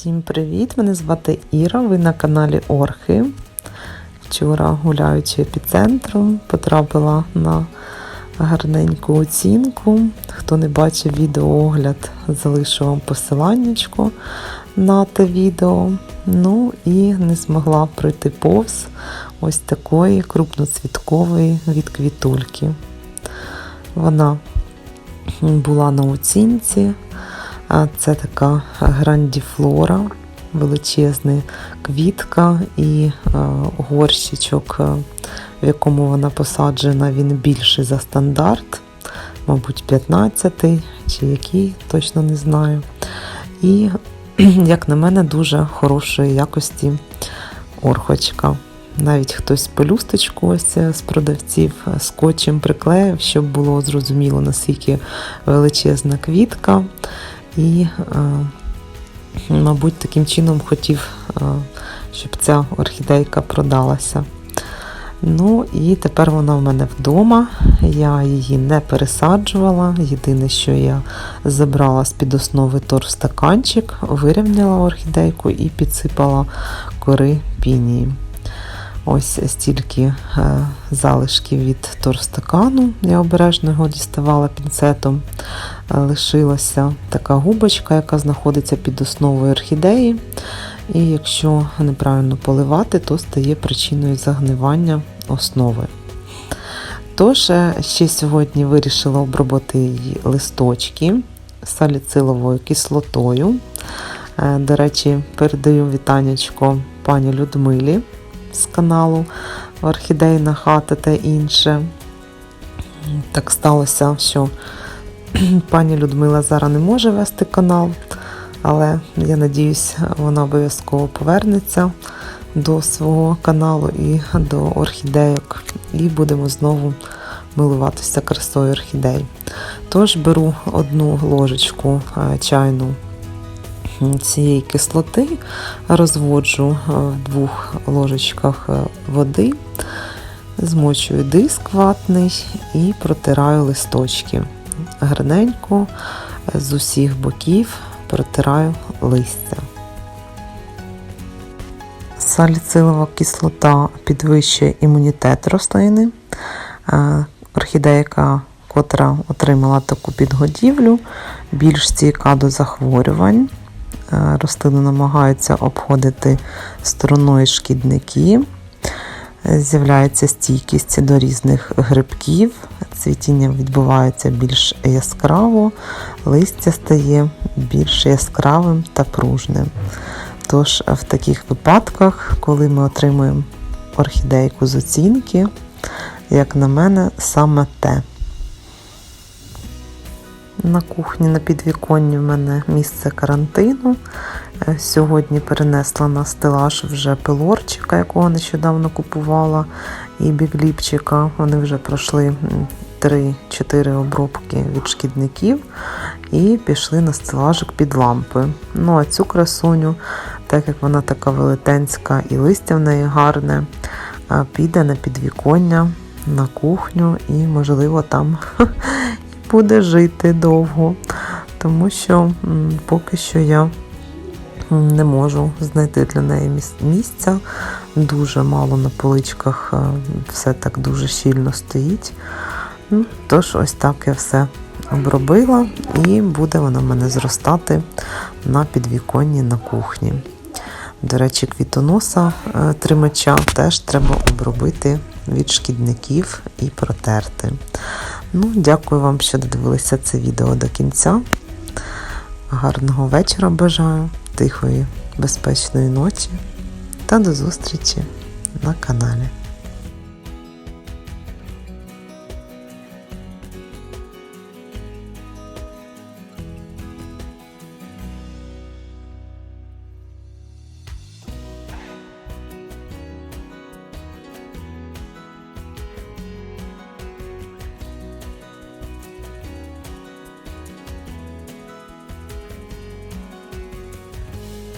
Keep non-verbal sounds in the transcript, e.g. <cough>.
Всім привіт! Мене звати Іра. Ви на каналі Орхи. Вчора, гуляючи епіцентром, потрапила на гарненьку оцінку. Хто не бачив відеоогляд, залишу вам посиланнячко на те відео. Ну і не змогла пройти повз ось такої крупноцвіткової від квітульки. Вона була на оцінці. Це така грандіфлора, величезна квітка і е, горщичок, е, в якому вона посаджена, він більший за стандарт, мабуть, 15-й чи який, точно не знаю. І, <clears throat> як на мене, дуже хорошої якості орхочка. Навіть хтось пелюсточку ось з продавців скотчем приклеїв, щоб було зрозуміло, наскільки величезна квітка. І, мабуть, таким чином хотів, щоб ця орхідейка продалася. Ну і тепер вона в мене вдома. Я її не пересаджувала. Єдине, що я забрала з-під основи торстаканчик, вирівняла орхідейку і підсипала кори пінії. Ось стільки е, залишків від торстакану. Я обережно його діставала пінцетом. Е, лишилася така губочка, яка знаходиться під основою орхідеї. І якщо неправильно поливати, то стає причиною загнивання основи. Тож, е, ще сьогодні вирішила обробити її листочки саліциловою кислотою. До речі, передаю вітаннячко пані Людмилі з каналу Орхідейна хата та інше. Так сталося, що <clears throat> пані Людмила зараз не може вести канал, але я надіюсь, вона обов'язково повернеться до свого каналу і до орхідейок, і будемо знову милуватися красою орхідей. Тож беру одну ложечку чайну цієї кислоти розводжу в двох ложечках води, змочую диск ватний і протираю листочки. Гарненько з усіх боків протираю листя. Саліцилова кислота підвищує імунітет рослини. Орхідейка, котра отримала таку підгодівлю, більш стійка до захворювань. Е, рослини намагаються обходити стороною шкідники, з'являється стійкість до різних грибків, цвітіння відбувається більш яскраво, листя стає більш яскравим та пружним. Тож, в таких випадках, коли ми отримуємо орхідейку з оцінки, як на мене, саме те. На кухні на підвіконні в мене місце карантину. Е, сьогодні перенесла на стелаж вже пилорчика, якого нещодавно купувала, і бігліпчика. Вони вже пройшли 3-4 обробки від шкідників і пішли на стелажик під лампи. Ну, а цю красуню, так як вона така велетенська і листя в неї гарне, піде на підвіконня, на кухню і, можливо, там <laughs> буде жити довго, тому що поки що я не можу знайти для неї місця. Дуже мало на поличках, е, все так дуже щільно стоїть. Ну, Тож, ось так я все обробила, і буде вона в мене зростати на підвіконні на кухні. До речі, квітоноса е, тримача теж треба обробити від шкідників і протерти. Ну, Дякую вам, що додивилися це відео до кінця. Гарного вечора бажаю, тихої, безпечної ночі та до зустрічі на каналі.